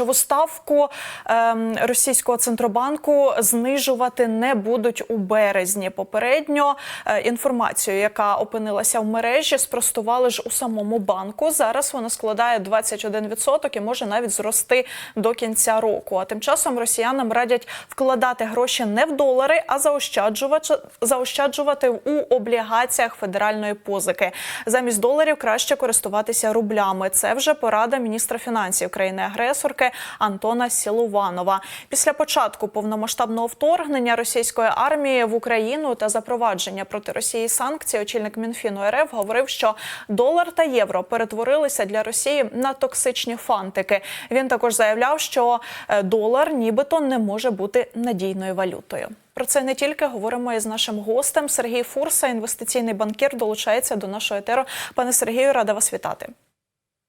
Ключову ставку ем, російського центробанку знижувати не будуть у березні. Попередньо е, інформацію, яка опинилася в мережі, спростували ж у самому банку. Зараз вона складає 21% і може навіть зрости до кінця року. А тим часом росіянам радять вкладати гроші не в долари, а заощаджувати, заощаджувати у облігаціях федеральної позики. Замість доларів краще користуватися рублями. Це вже порада міністра фінансів країни-агресорки Антона Сілуванова. Після початку повномасштабного вторгнення російської армії в Україну та запровадження проти Росії санкцій, очільник Мінфіну РФ говорив, що долар та євро перетворилися для Росії на токсичні фантики. Він також заявляв, що е, долар нібито не може бути надійною валютою. Про це не тільки говоримо із нашим гостем Сергій Фурса, інвестиційний банкір, долучається до нашого етеру. Пане Сергію, рада вас вітати.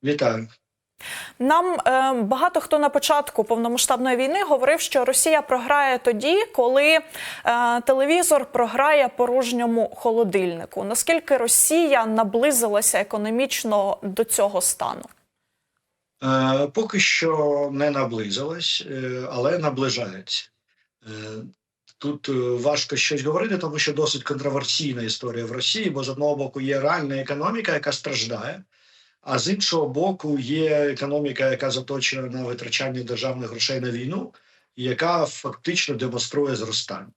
Вітаю. Нам е, багато хто на початку повномасштабної війни говорив, що Росія програє тоді, коли е, телевізор програє порожньому холодильнику. Наскільки Росія наблизилася економічно до цього стану? Е, поки що не наблизилась, е, але наближається. Е, тут е, важко щось говорити, тому що досить контроверсійна історія в Росії, бо з одного боку є реальна економіка, яка страждає, а з іншого боку, є економіка, яка заточена на витрачання державних грошей на війну, яка фактично демонструє зростання.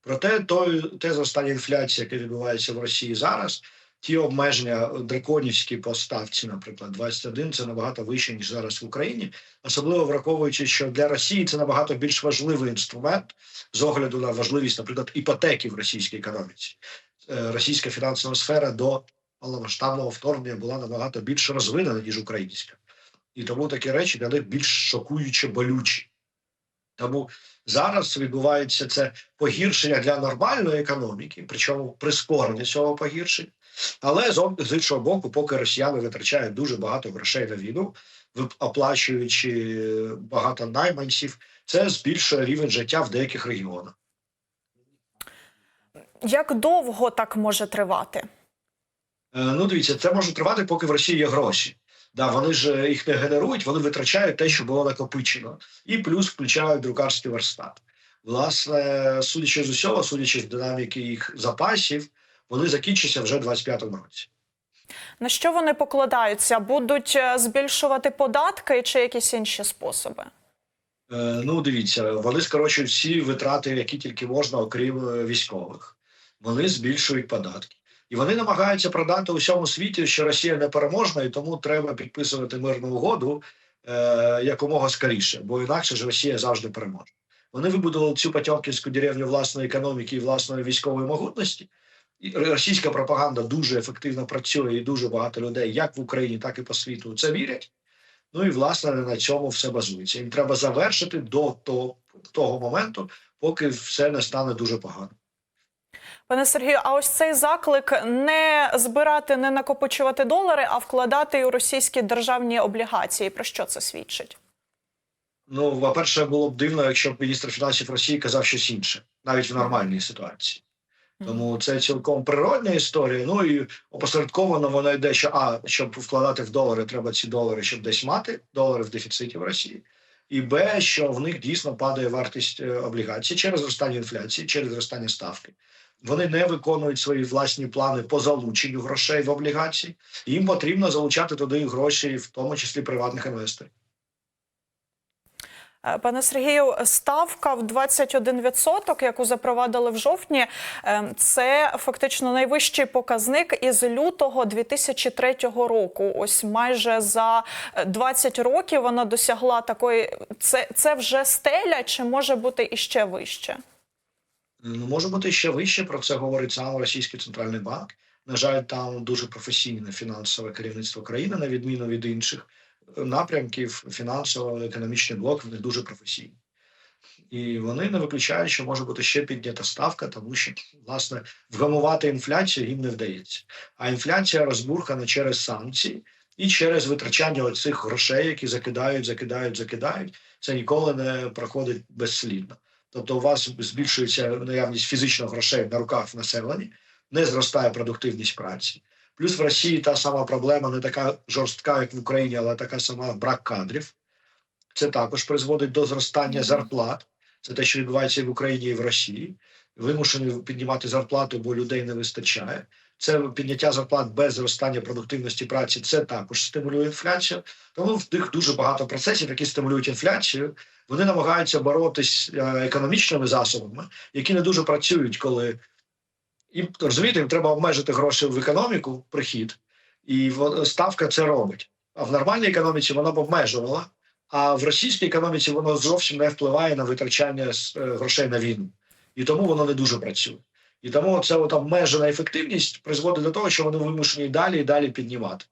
Проте той, те зростання інфляції, яке відбувається в Росії зараз, ті обмеження драконівські по ставці, наприклад, 21, це набагато вище ніж зараз в Україні, особливо враховуючи, що для Росії це набагато більш важливий інструмент з огляду на важливість, наприклад, іпотеки в російській економіці. Е, Російська фінансова сфера до повномасштабного вторгнення була набагато більш розвинена ніж українська, і тому такі речі для них більш шокуюче болючі. Тому зараз відбувається це погіршення для нормальної економіки, причому прискорення цього погіршення. Але з іншого боку, поки росіяни витрачають дуже багато грошей на війну, оплачуючи багато найманців, це збільшує рівень життя в деяких регіонах. Як довго так може тривати? Е, Ну, дивіться, це може тривати, поки в Росії є гроші. Да, вони ж е, їх не генерують, вони витрачають те, що було накопичено, і плюс включають друкарський верстат. Власне, судячи з усього, судячи з динаміки їх запасів, вони закінчаться вже в 25-му році. На що вони покладаються? Будуть е, збільшувати податки чи якісь інші способи? Е, Ну, дивіться, вони скорочують всі витрати, які тільки можна, окрім військових. Вони збільшують податки. І вони намагаються продати усьому світі, що Росія не переможна, і тому треба підписувати мирну угоду е, якомога скоріше, бо інакше ж Росія завжди переможе. Вони вибудували цю Потьомкінську деревню власної економіки і власної військової могутності. І російська пропаганда дуже ефективно працює, і дуже багато людей, як в Україні, так і по світу, це вірять. Ну і власне на цьому все базується. Їм треба завершити до того, того моменту, поки все не стане дуже погано. Пане Сергію, а ось цей заклик не збирати, не накопичувати долари, а вкладати у російські державні облігації. Про що це свідчить? Ну, по-перше, було б дивно, якщо б міністр фінансів Росії казав щось інше, навіть в нормальній ситуації. Тому це цілком природня історія. Ну і опосередковано вона йде, що а щоб вкладати в долари, треба ці долари, щоб десь мати долари в дефіциті в Росії. І Б, що в них дійсно падає вартість е, облігацій через зростання інфляції, через зростання ставки. Вони не виконують свої власні плани по залученню грошей в облігації. Їм потрібно залучати туди гроші, в тому числі приватних інвесторів. Е, Пане Сергію, ставка в 21%, яку запровадили в жовтні, е, це фактично найвищий показник із лютого 2003 року. Ось майже за е, 20 років вона досягла такої. Це, це вже стеля, чи може бути іще вище? Ну, може бути ще вище. Про це говорить сам російський центральний банк. На жаль, там дуже професійне фінансове керівництво країни, на відміну від інших напрямків. Фінансово-економічний блок вони дуже професійні. І вони не виключають, що може бути ще піднята ставка, тому що власне вгамувати інфляцію їм не вдається. А інфляція розбурхана через санкції і через витрачання оцих грошей, які закидають, закидають, закидають. Це ніколи не проходить безслідно. Тобто, у вас збільшується наявність фізичних грошей на руках в населенні, не зростає продуктивність праці. Плюс в Росії та сама проблема не така жорстка, як в Україні, але така сама брак кадрів. Це також призводить до зростання зарплат. Це те, що відбувається і в Україні, і в Росії. Вимушені піднімати зарплату, бо людей не вистачає. Це підняття зарплат без зростання продуктивності праці. Це також стимулює інфляцію. Тому в них дуже багато процесів, які стимулюють інфляцію. Вони намагаються боротись е, економічними засобами, які не дуже працюють, коли їм розумієте, їм треба обмежити гроші в економіку, прихід, і ставка це робить. А в нормальній економіці вона б обмежувала, а в російській економіці воно зовсім не впливає на витрачання е, грошей на війну, і тому воно не дуже працює. І тому ця обмежена ефективність призводить до того, що вони вимушені далі і далі піднімати.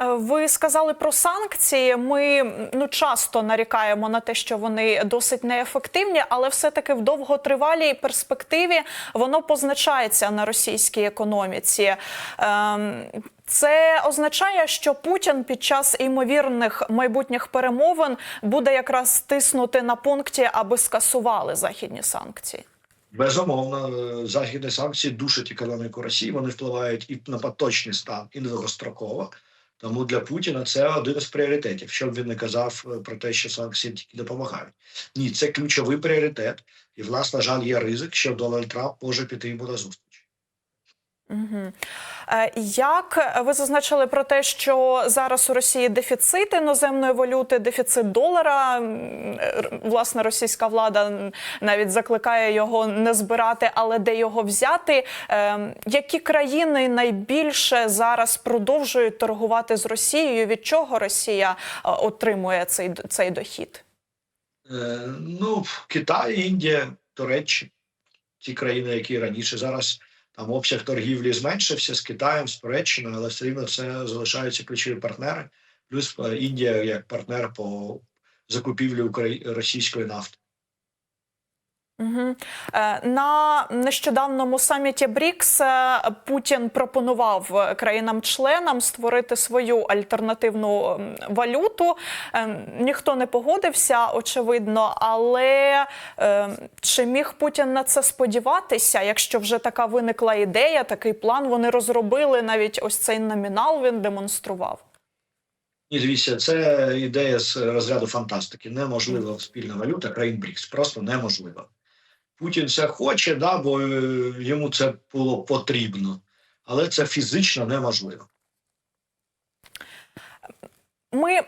Е, Ви сказали про санкції. Ми ну часто нарікаємо на те, що вони досить неефективні, але все-таки в довготривалій перспективі воно позначається на російській економіці. Ем, Це означає, що Путін під час імовірних майбутніх перемовин буде якраз тиснути на пункті, аби скасували західні санкції. Безумовно, е, західні санкції душать економіку Росії. Вони впливають і на поточний стан, і довгостроково. Тому для Путіна це один із пріоритетів. Щоб він не казав е, про те, що санкції тільки допомагають. Ні, це ключовий пріоритет. І, власне, жаль, є ризик, що Дональд Трамп може піти йому на зустріч. Угу. Як ви зазначили про те, що зараз у Росії дефіцит іноземної валюти, дефіцит долара? Власне, російська влада навіть закликає його не збирати, але де його взяти? Ем, Які країни найбільше зараз продовжують торгувати з Росією? Від чого Росія е, отримує цей цей дохід? Е, ну, Китай, Індія, Туреччина, ті країни, які раніше зараз там обсяг торгівлі зменшився з Китаєм, з Туреччиною, але все рівно це залишаються ключові партнери. Плюс е, Індія як партнер по закупівлі російської нафти. Угу. На нещодавному саміті БРІКС е, Путін пропонував е, країнам-членам створити свою альтернативну валюту. Е, Ніхто не погодився, очевидно. Але е, чи міг Путін на це сподіватися? Якщо вже така виникла ідея, такий план вони розробили, навіть ось цей номінал він демонстрував. Ні, дивіться, це ідея з розряду фантастики. Неможлива спільна валюта країн БРІКС. Просто неможливо. Путін це хоче, да, бо е, йому це було потрібно, але це фізично неможливо. Ми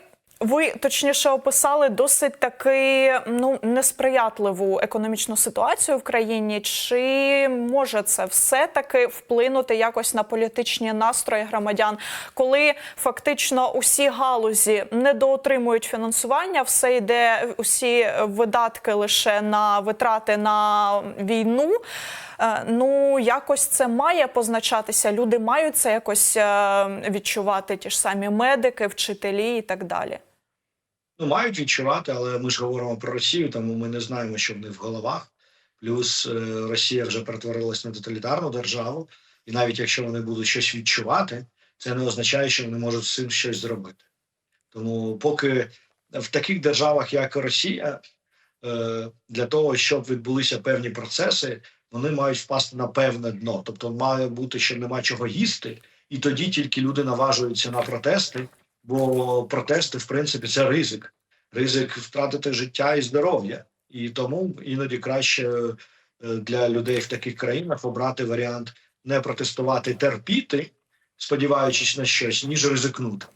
ви точніше описали досить таки ну несприятливу економічну ситуацію в країні. Чи може це все таки вплинути якось на політичні настрої громадян, коли фактично усі галузі недоотримують фінансування, все йде усі видатки лише на витрати на війну. Е, Ну, якось це має позначатися. Люди мають це якось е, відчувати, ті ж самі медики, вчителі і так далі. Ну, мають відчувати, але ми ж говоримо про Росію, тому ми не знаємо, що в них в головах. Плюс е, Росія вже перетворилась на тоталітарну державу, і навіть якщо вони будуть щось відчувати, це не означає, що вони можуть з цим щось зробити. Тому, поки в таких державах, як Росія, е, для того, щоб відбулися певні процеси, вони мають впасти на певне дно. Тобто, має бути, що нема чого їсти, і тоді тільки люди наважуються на протести, бо протести, в принципі, це ризик. Ризик втратити життя і здоров'я. І тому іноді краще е, для людей в таких країнах обрати варіант не протестувати, терпіти, сподіваючись на щось, ніж ризикнути.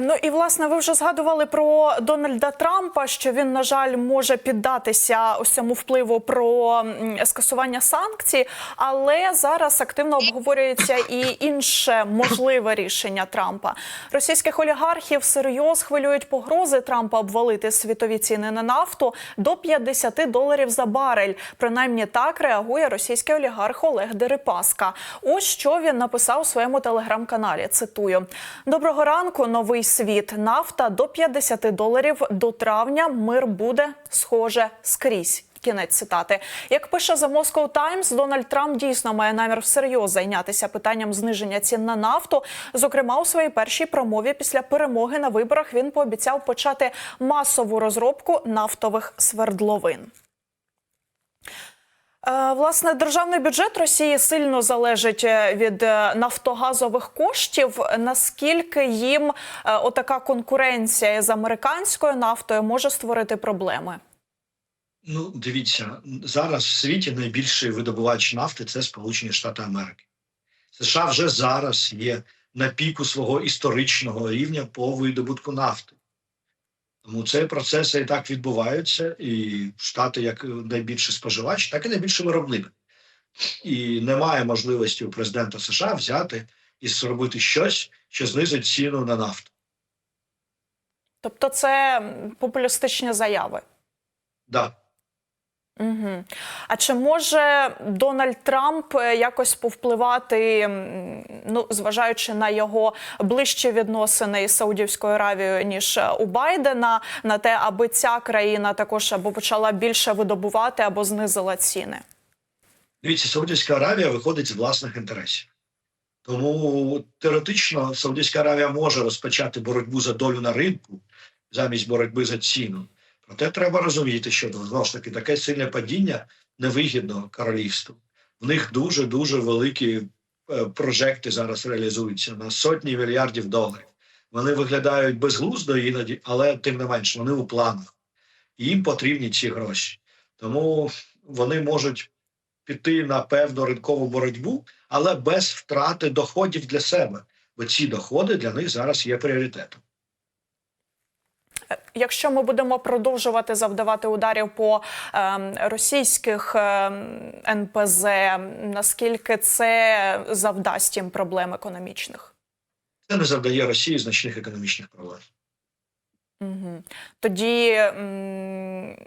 Ну і власне ви вже згадували про Дональда Трампа, що він, на жаль, може піддатися ось цьому впливу про скасування санкцій, але зараз активно обговорюється і інше можливе рішення Трампа. Російських олігархів серйоз хвилюють погрози Трампа обвалити світові ціни на нафту до 50 доларів за барель. Принаймні так реагує російський олігарх Олег Дерипаска. Ось що він написав у своєму телеграм-каналі. Цитую: доброго ранку, новий світ. Нафта до 50 доларів до травня. Мир буде схоже скрізь. Кінець цитати. Як пише The Moscow Times, Дональд Трамп дійсно має намір всерйоз зайнятися питанням зниження цін на нафту. Зокрема, у своїй першій промові після перемоги на виборах він пообіцяв почати масову розробку нафтових свердловин. Е, Власне, державний бюджет Росії сильно залежить е, від е, нафтогазових коштів. Наскільки їм отака конкуренція з американською нафтою може створити проблеми? Ну, дивіться, зараз в світі найбільший видобувач нафти це Сполучені Штати Америки. США вже зараз є на піку свого історичного рівня по видобутку нафти. Тому ці процеси і так відбуваються, і Штати, як найбільший споживач, так і найбільший виробник. І немає можливості у президента США взяти і зробити щось, що знизить ціну на нафту. Тобто, це популістичні заяви. Да. Угу. А чи може Дональд Трамп е, якось повпливати, ну зважаючи на його ближчі відносини із Саудівською Аравією ніж е, у Байдена, на те, аби ця країна також або почала більше видобувати, або знизила ціни? Дивіться, Саудівська Аравія виходить з власних інтересів. Тому теоретично Саудівська Аравія може розпочати боротьбу за долю на ринку замість боротьби за ціну. Проте треба розуміти, що ну, знову ж таки таке сильне падіння невигідно королівству. В них дуже дуже великі е, прожекти зараз реалізуються на сотні мільярдів доларів. Вони виглядають безглуздо іноді, але тим не менш вони у планах. Їм потрібні ці гроші. Тому вони можуть піти на певну ринкову боротьбу, але без втрати доходів для себе, бо ці доходи для них зараз є пріоритетом. Якщо ми будемо продовжувати завдавати ударів по ем, російських ем, НПЗ, наскільки це завдасть їм проблем економічних? Це не завдає Росії значних економічних проблем. Угу. Тоді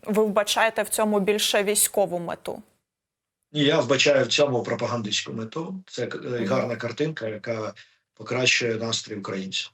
ви вбачаєте в цьому більше військову мету. Ні, я вбачаю в цьому пропагандистську мету. Це е, гарна картинка, яка покращує настрій українців.